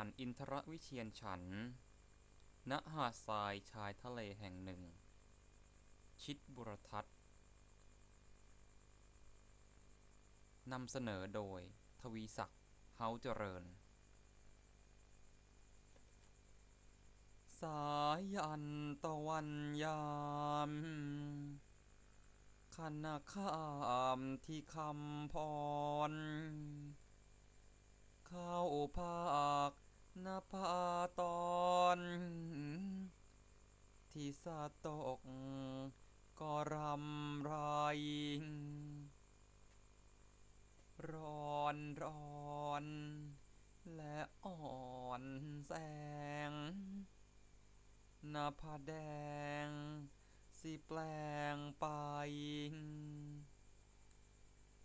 านอินทรวิเชียรฉันท์ ณ หาดทรายชายทะเลแห่งหนึ่ง ชิดบุรทัศน์ นำเสนอโดย ทวีศักดิ์ เฮาเจริญ สายันตะวันยามขณะข้ามที่คำพร เข้าภาค นภาตอนที่สะตก ก็รำไร ร้อนร้อน และอ่อนแสงนาผาแดง สิแปลงไป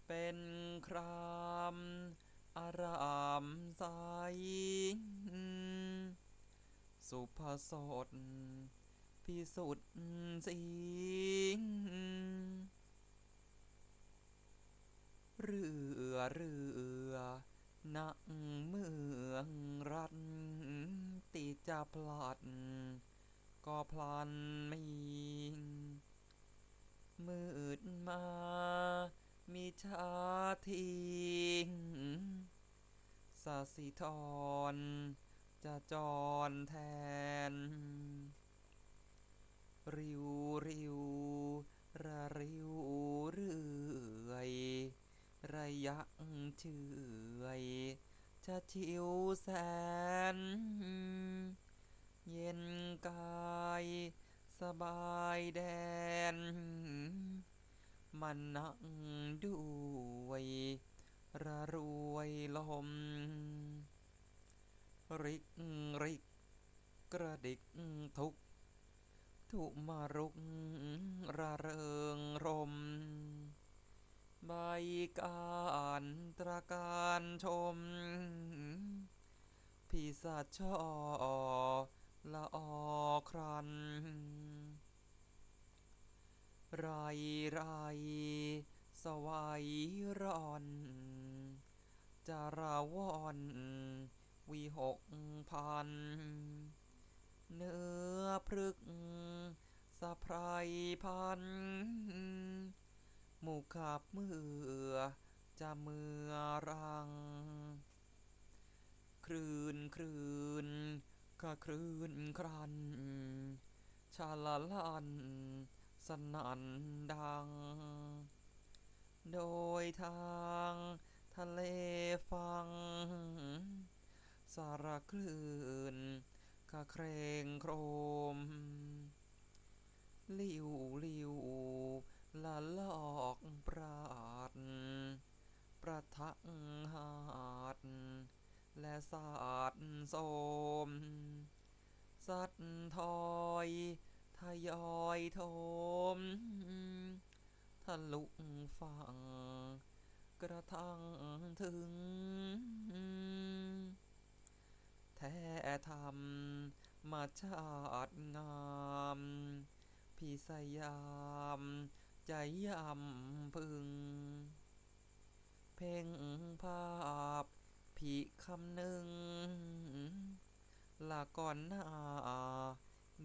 เป็นคราม อารามใส สุภสดพิสุทธิ์สีเรือเรือณเมืองรัฐติจะพลัด ก็พลันมีมืดมามิชาที สสิธรจะจรแทน ริวริวระริวเรื่อย ระยะเฉื่อยจะฉิวแสน เย็นกาย สบายแดนมานั่งด้วย ระรวยลม ริกริก กระดิกทุก ทุมรุกระเริงรม ใบกานตระการชม พิสัชช่อละออครัน ไรไรสวัยร่อน จาราวรวิหกพัน เนื้อพรึกสะพรายพัน หมุขเมื่อจะเมื่อรัง ครืนครืนคะครืนครัน ชาลลัน สนั่นดัง โดยทาง ทะเลฟัง สารคลื่นคะเครงโครมลิวลิวละลอกปราด ประทะหาด และสาดโสม สัดถอยทยอยโทมทะลุฝั่ง กระทั่งถึง แท้ธรรมชาติงามพิสยาม ใจยำพึง เพ่งภาพพิคำหนึ่งละก่อนหน้า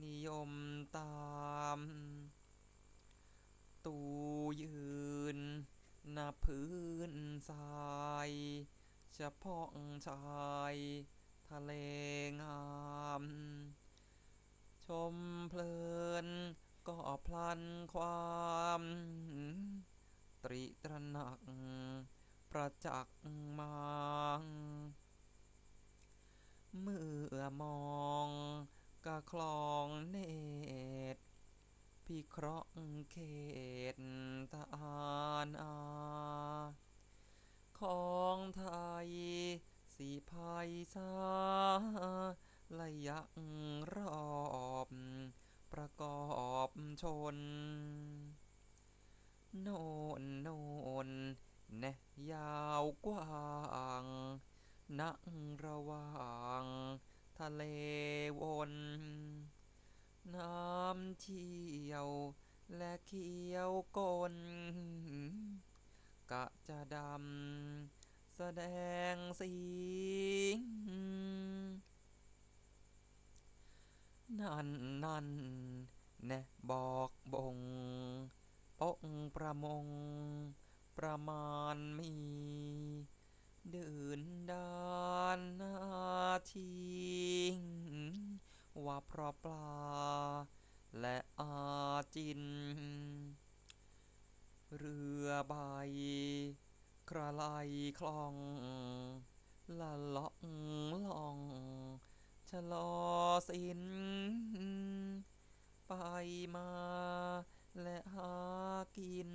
นิยมตาม ตู่ยืน ณพื้นทรายเฉพาะชายทะเลงามชมเพลินก็พลันความ ตริตระหนัก ประจักษ์มาเมื่อมองกะคลองเนตร พิเคราะห์เขตทารอาของไทยสิไพศาลระยะรอบประกอบชน โนนโนนแน่ยาวกว้างณระว่าง ทะเลวน น้ำเชี่ยวและเขียวกลกะจะดำสแสดงสิงนั่นนั่นแน่บอกบงปกประมง ประมาณมีเดินดานนาทิง ว่าเพราะปลา และอาจิน เรือใบคระไลคลองละล่องล่องชะลอสิน ไปมาและหากิน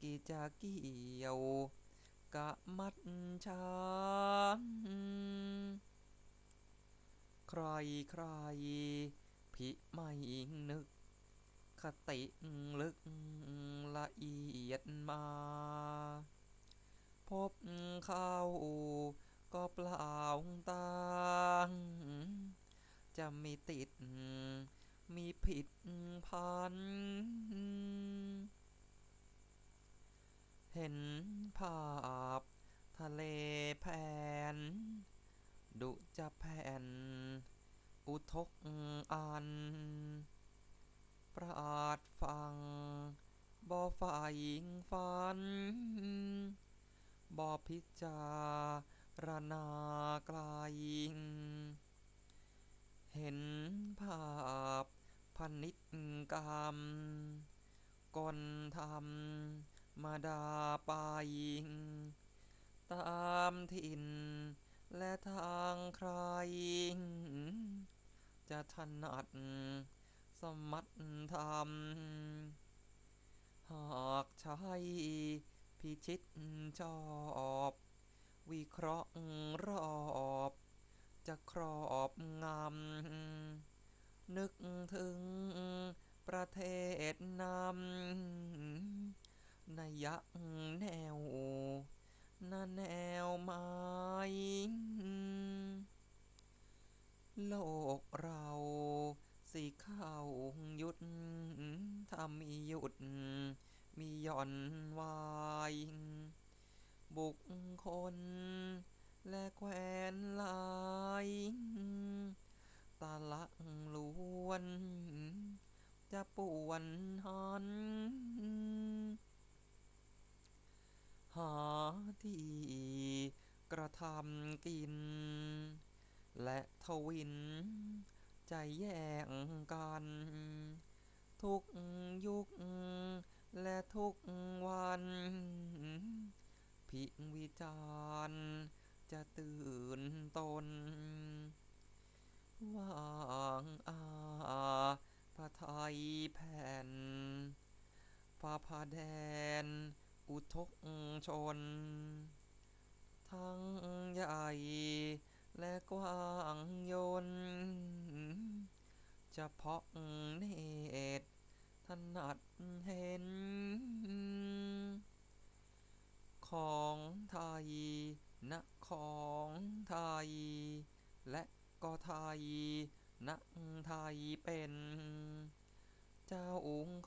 กิจเกี่ยวกะมัดช้าง ใครใครพิไม่นึก คติลึกละเอียดมา พบเข้าก็เปล่าตางจะมีติด มีผิดพัน เห็นภาพ ทะเลแผ่น ดุจะแผ่น อุทกอัน ปราดฟัง บ่ฝ่ฝัน บ่พิจารณาไกล เห็นภาพพนิจกรรมก้นธรรมดาไปตามถิ่นและทางใคร จะถนัด สมัครธรรม หากใช้พิชิตชอบ วิเคราะห์รอบ จะครอบงำ นึกถึงประเทศนำนัยยะแนว นะแนวหมาย โลกเราสิเข้ายุด ถ้ามีหยุด มีหย่ อนวายบุคคล และแคว้นลายตละล้วน จะป่วนหัน หาที่กระทำกิน และทวิน ใจแย่งกัน ทุกยุค และทุกวัน พิวิจารณ์จะตื่นตนวางอาพไทยแผ่นฟ้าผาแดน อุทกชน ทั้งใหญ่และกว้างยน จะเพาะเนตร นัดเห็น ของไทยนะของไทย และก็ไทยนะไทยเป็น เจ้า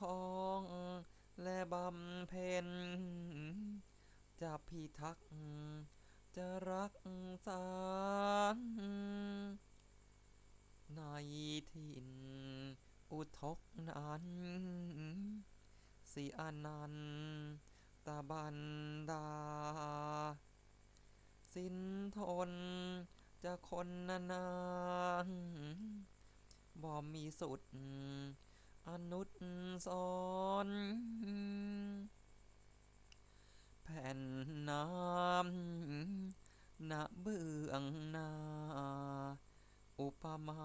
ของและบำเพ็ญจะพิทักษ์จะรักษาในถิ่น อุทกนั้นสิอนันตบันดา สินทนจะคนนานบ่มีสุด อนุสรณ์แผ่นน้ำณเบื้องนา อุปมา